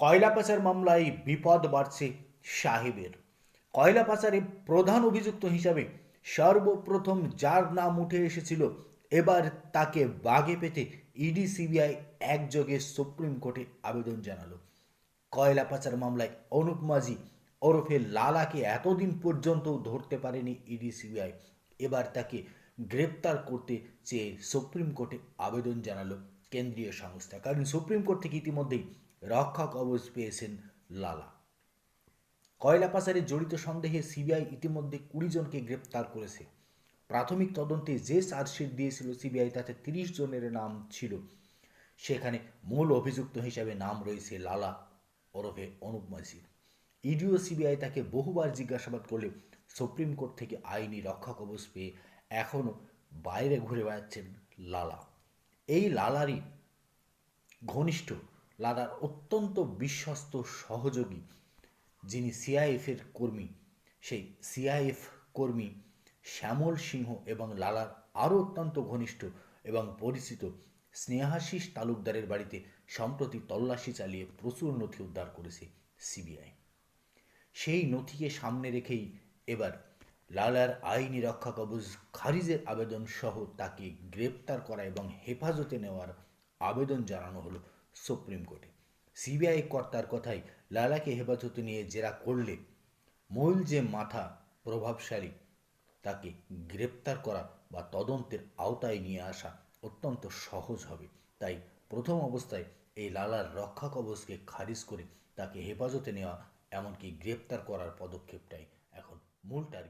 কয়লা পাচার মামলায় বিপদ বাড়ছে সাহেবের। কয়লা পাচারে প্রধান অভিযুক্ত হিসাবে সর্বপ্রথম যার নাম উঠে এসেছিল, এবার তাকে বাগে পেতে ইডি সিবিআই একযোগে সুপ্রিম কোর্টে আবেদন জানালো। কয়লা পাচার মামলায় অনুপ মাঝি ওরফে লালাকে এতদিন পর্যন্ত ধরতে পারেনি ইডি সিবিআই এবার তাকে গ্রেপ্তার করতে চেয়ে সুপ্রিম কোর্টে আবেদন জানালো কেন্দ্রীয় সংস্থা। কারণ সুপ্রিম কোর্ট থেকে ইতিমধ্যেই রক্ষা কবচ পেয়েছেন লালা। কয়লা পাচারে জড়িত সন্দেহে সিবিআই ইতিমধ্যে কুড়ি জনকে গ্রেপ্তার করেছে। প্রাথমিক তদন্তে যে চার্জশিট দিয়েছিল সিবিআই, তাতে তিরিশ জনের নাম ছিল। সেখানে মূল অভিযুক্ত হিসাবে নাম রয়েছে লালা ওরফে অনুপ মাঝির ইডিও সিবিআই তাকে বহুবার জিজ্ঞাসাবাদ করলেও সুপ্রিম কোর্ট থেকে আইনি রক্ষা কবচ পেয়ে এখনও বাইরে ঘুরে বেড়াচ্ছেন লালা। এই লালারই ঘনিষ্ঠ লালার অত্যন্ত বিশ্বস্ত সহযোগী যিনি সিআইএফের কর্মী, সেই সিআইএফ কর্মী শ্যামল সিংহ এবং লালার আরও অত্যন্ত ঘনিষ্ঠ এবং পরিচিত স্নেহাশিস তালুকদারের বাড়িতে সম্প্রতি তল্লাশি চালিয়ে প্রচুর নথি উদ্ধার করেছে সিবিআই। সেই নথিকে সামনে রেখেই এবার লালার আইনি রক্ষা কবচ খারিজের আবেদন সহ তাকে গ্রেপ্তার করা এবং হেফাজতে নেওয়ার আবেদন জানানো হলো। সুপ্রিম কোর্টে। সিবিআই কর্তার কথাই লালাকে হেফাজতে নিয়ে জেরা করলে মূল যে মাথা প্রভাবশালী, তাকে গ্রেপ্তার করা বা তদন্তের আওতায় নিয়ে আসা অত্যন্ত সহজ হবে। তাই প্রথম অবস্থায় এই লালার রক্ষা কবচকে খারিজ করে তাকে হেফাজতে নেওয়া, এমনকি গ্রেপ্তার করার পদক্ষেপটাই এখন মূল টার্গেট।